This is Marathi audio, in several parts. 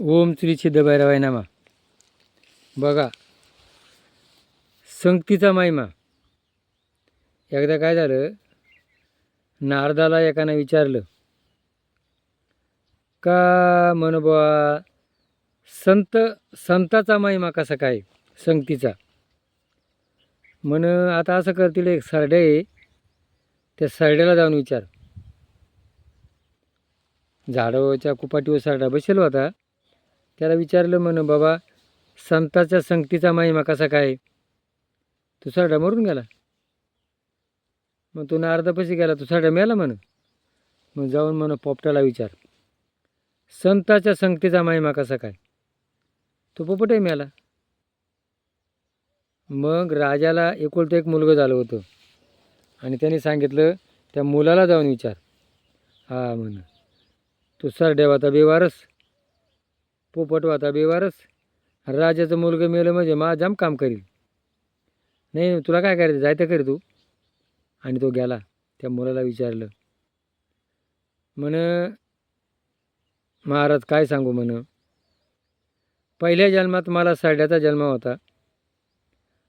ओम श्री सिद्धभैरवाय नामा. बघा संगतीचा महिमा. एकदा काय झालं? नारदाला एकानं विचारलं का म्हण बुवा संत संताचा महिमा कसा काय? संगतीचा. म्हण आता असं करतील एक सरडे आहे त्या सरड्याला जाऊन विचार. झाडाच्या कुपाटीवर सरडा बसेल होता. त्याला विचारलं म्हणून बाबा संताच्या संगतीचा महिमा कसा काय? तो सरडा मरून गेला. मग तो नारदापाशी गेला तो सरडा मेला म्हण मग जाऊन म्हण पोपटाला विचार. संताच्या संगतीचा महिमा कसा काय? तो पोपटही मेला. मग राजाला एकुलतं एक मुलगं झालं होतं. आणि त्याने सांगितलं त्या मुलाला जाऊन विचार. हा म्हण. तू सरड्या बेवारस. पोपट होता बेवारस. राजाचं मुलगं मेलं म्हणजे मा जाम काम करील. नाही तुला काय करायचं? जायचं करी तू? आणि तो गेला त्या मुलाला विचारलं. म्हण महाराज काय सांगू म्हण? पहिल्या जन्मात मला साड्याचा जन्म होता.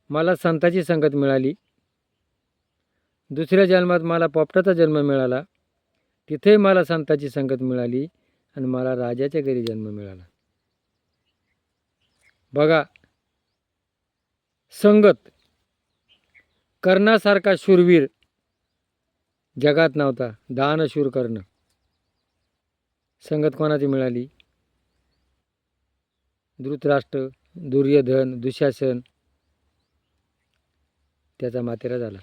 मला संताची संगत मिळाली. दुसऱ्या जन्मात मला पोपटाचा जन्म मिळाला. तिथे मला संताची संगत मिळाली आणि मला राजाच्या घरी जन्म मिळाला. बघा. संगत. कर्णासारखा शूरवीर. जगात नव्हता. दानशूर कर्ण. संगत कोणाची मिळाली? धृतराष्ट्र दुर्योधन दुशासन. त्याचा मातेरा झाला.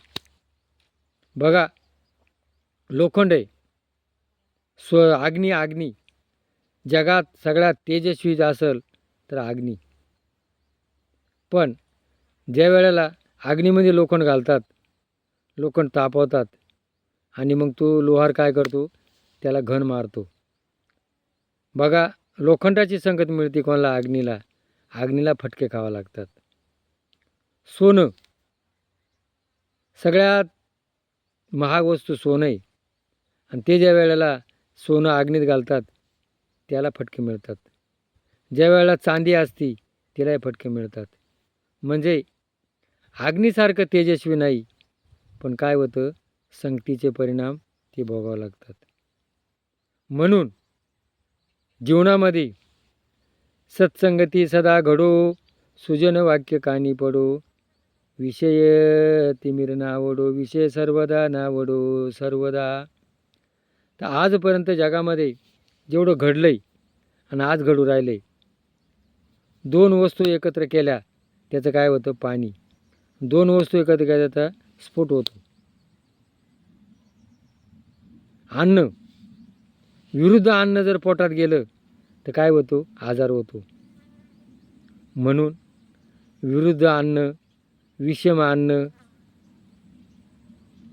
बघा. लोखंड. आहे स्व अग्नी अग्नी. जगात सगळ्यात तेजस्वी असेल तर अग्नी. पण ज्या वेळेला अग्नीमध्ये लोखंड घालतात लोखंड तापवतात आणि मग तो लोहार काय करतो? त्याला घन मारतो. बघा लोखंडाची संगत मिळते कोणाला? अग्नीला. अग्नीला फटके खावा लागतात. सोनं. सगळ्यात महाग वस्तू सोनं आहे आणि ते ज्या वेळेला सोनं अग्नीत घालतात त्याला फटके मिळतात. ज्या वेळेला चांदी असती तिलाही फटके मिळतात. म्हणजे अग्नीसारखं तेजस्वी नाही. पण काय होतं? संगतीचे परिणाम ते भोगावं लागतात. म्हणून जीवनामध्ये सत्संगती सदा घडो सुजन वाक्य कानी पडो विषय तिमिर नावडो विषय सर्वदा नावडो सर्वदा. तर आजपर्यंत जगामध्ये जेवढं घडलं आहे आणि आज घडू राहिलं आहे दोन वस्तू एकत्र केल्या त्याचं काय होतं? पाणी. दोन वस्तू एकत्र काय त्याचा स्फोट होतो. अन्न. विरुद्ध अन्न जर पोटात गेलं तर काय होतो? आजार होतो. म्हणून विरुद्ध अन्न विषम अन्न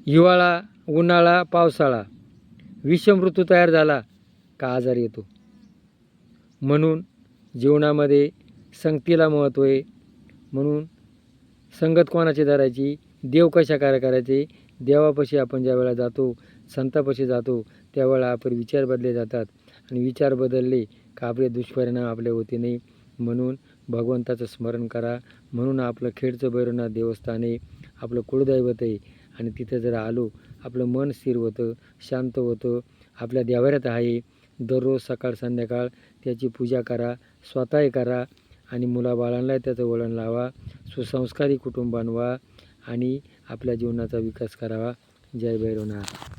हिवाळा उन्हाळा पावसाळा विषम ऋतू तयार झाला का आजार येतो. म्हणून जीवनामध्ये संगतीला महत्त्व आहे. म्हणून संगत कोणाची धरायची? देव कशा कार्य करायचे? देवापाशी आपण ज्या वेळा जातो संतापाशी जातो त्यावेळेला आपण विचार बदलले जातात. आणि विचार बदलले का आपले दुष्परिणाम आपले होते नाही? म्हणून भगवंताचं स्मरण करा. म्हणून आपलं खेडचं भैरवनाथ देवस्थान आहे आपलं कुळदैवत आहे. आणि तिथं जर आलो आपलं मन स्थिर होतं शांत होतं. आपल्या देवाऱ्यात आहे. दररोज सकाळ संध्याकाळ त्याची पूजा करा स्वतःही करा. आणि मुलाबाळांना त्याचं वळण लावा. सुसंस्कारी कुटुंब बनवा आणि आपल्या जीवनाचा विकास करावा. जय भैरवनाथ.